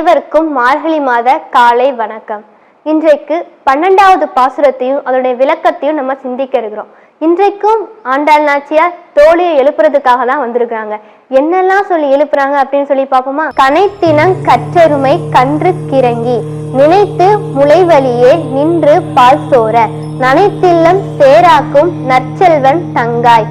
அனைவருக்கும் மார்கழி மாத காலை வணக்கம். இன்றைக்கு பன்னெண்டாவது பாசுரத்தையும் அதோடைய விளக்கத்தையும் நம்ம சிந்திக்க இருக்கிறோம். இன்றைக்கும் ஆண்டாள் நாச்சியார் தோழியை எழுப்புறதுக்காக தான் வந்திருக்கிறாங்க. என்னெல்லாம் சொல்லி எழுப்புறாங்க அப்படின்னு சொல்லி பார்ப்போமா? கனைத்தினம் கற்றருமை கன்று கிறங்கி நினைத்து முளைவழியே நின்று பால் சோர நனைத்தில்லம் சேராக்கும் நற்செல்வன் தங்காய்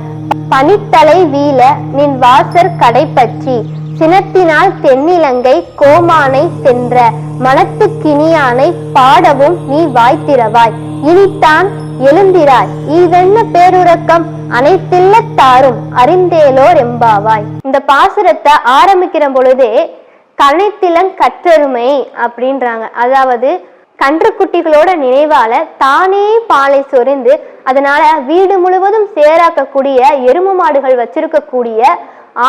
பனித்தலை வீழ நின் வாசர் கடைப்பற்றி சினத்தினால் தென்னிலங்கை கோமானை சென்ற மனத்துக்கினியானை பாடவும் நீ வாய்த்திரவாய் இனித்தான் எழுந்திராய். இதென்ன பேருறக்கம்? அனைத்தில்ல தாரும் அறிந்தேலோர் எம்பாவாய். இந்த பாசுரத்தை ஆரம்பிக்கிற பொழுதே கனைத்திலங் கற்றெருமை அப்படின்றாங்க. அதாவது கன்றுக்குட்டிகளோட நினைவால தானே பாலை சொரிந்து அதனால வீடு முழுவதும் சேராக்கக்கூடிய எரும மாடுகள் வச்சிருக்கக்கூடிய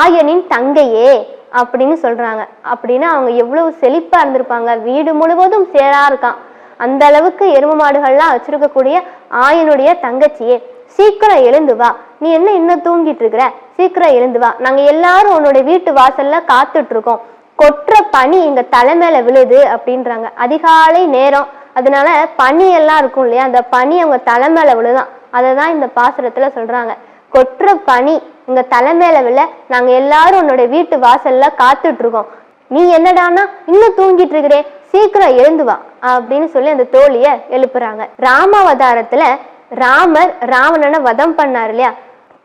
ஆயனின் தங்கையே அப்படின்னு சொல்றாங்க. அப்படின்னா அவங்க எவ்வளவு செழிப்பா இருந்திருப்பாங்க. வீடு முழுவதும் சேரா இருக்கான். அந்த அளவுக்கு எரும மாடுகள்லாம் வச்சிருக்கக்கூடிய ஆயனுடைய தங்கச்சியே சீக்கிரம் எழுந்து வா. நீ என்ன இன்னும் தூங்கிட்டு இருக்கிற? சீக்கிரம் எழுந்து வா. நாங்க எல்லாரும் உன்னோட வீட்டு வாசல்ல காத்துட்டு இருக்கோம் கொற்ற பனி எங்க தலை மேல விழுது அப்படின்றாங்க. அதிகாலை நேரம். அதனால பனி எல்லாம் இருக்கும் இல்லையா? அந்த பனி அவங்க தலை மேல விழுதான். அதை தான் இந்த பாசுரத்துல சொல்றாங்க. கொற்ற பனி உங்க தலை மேல விழ நாங்க எல்லாரும் உன்னோட வீட்டு வாசல்ல காத்துட்டு இருக்கோம் நீ என்னடான்னா இன்னும் தூங்கிட்டு இருக்கிறே சீக்கிரம் எழுந்து வா அப்படின்னு சொல்லி அந்த தோழிய எழுப்புறாங்க. ராமாவதாரத்துல ராமர் ராவணனை வதம் பண்ணார் இல்லையா?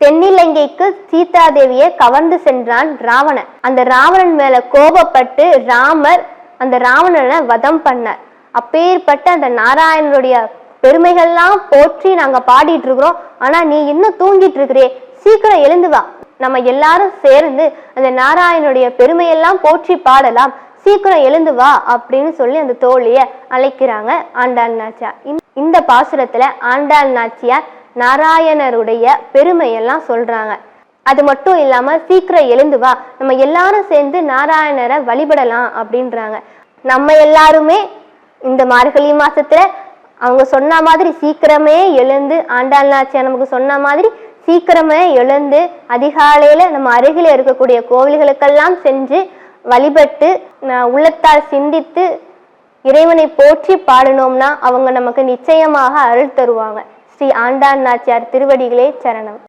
தென்னிலங்கைக்கு சீதாதேவியை கவர்ந்து சென்றான் ராவணன். அந்த ராவணன் மேல கோபப்பட்டு ராமர் அந்த ராவணனை வதம் பண்ணார். அப்பேற்பட்ட அந்த நாராயணனுடைய பெருமைகள்லாம் போற்றி நாங்க பாடிட்டு இருக்கிறோம் ஆனா நீ இன்னும் தூங்கிட்டு இருக்கிறே சீக்கிரம் எழுந்து வா. நம்ம எல்லாரும் சேர்ந்து அந்த நாராயணனுடைய பெருமையெல்லாம் போற்றி பாடலாம். சீக்கிரம் எழுந்து வா அப்படின்னு சொல்லி அந்த தோழிய அழைக்கிறாங்க ஆண்டாள் நாச்சியார். இந்த- இந்த பாசுரத்துல ஆண்டாள் நாச்சியார் நாராயணருடைய பெருமையெல்லாம் சொல்றாங்க. அது மட்டும் இல்லாம சீக்கிரம் எழுந்து வா. நம்ம எல்லாரும் சேர்ந்து நாராயணரை வழிபடலாம் அப்படின்றாங்க. நம்ம எல்லாருமே இந்த மார்கழி மாசத்துல அவங்க சொன்ன மாதிரி சீக்கிரமே எழுந்து ஆண்டாள் நாச்சியார் நமக்கு சொன்ன மாதிரி சீக்கிரமே எழுந்து அதிகாலையில நம்ம அருகில இருக்கக்கூடிய கோவில்களுக்கெல்லாம் சென்று வழிபட்டு உள்ளத்தால் சிந்தித்து இறைவனை போற்றி பாடினோம்னா அவங்க நமக்கு நிச்சயமாக அருள் தருவாங்க. ஸ்ரீ ஆண்டாள் நாச்சியார் திருவடிகளே சரணம்.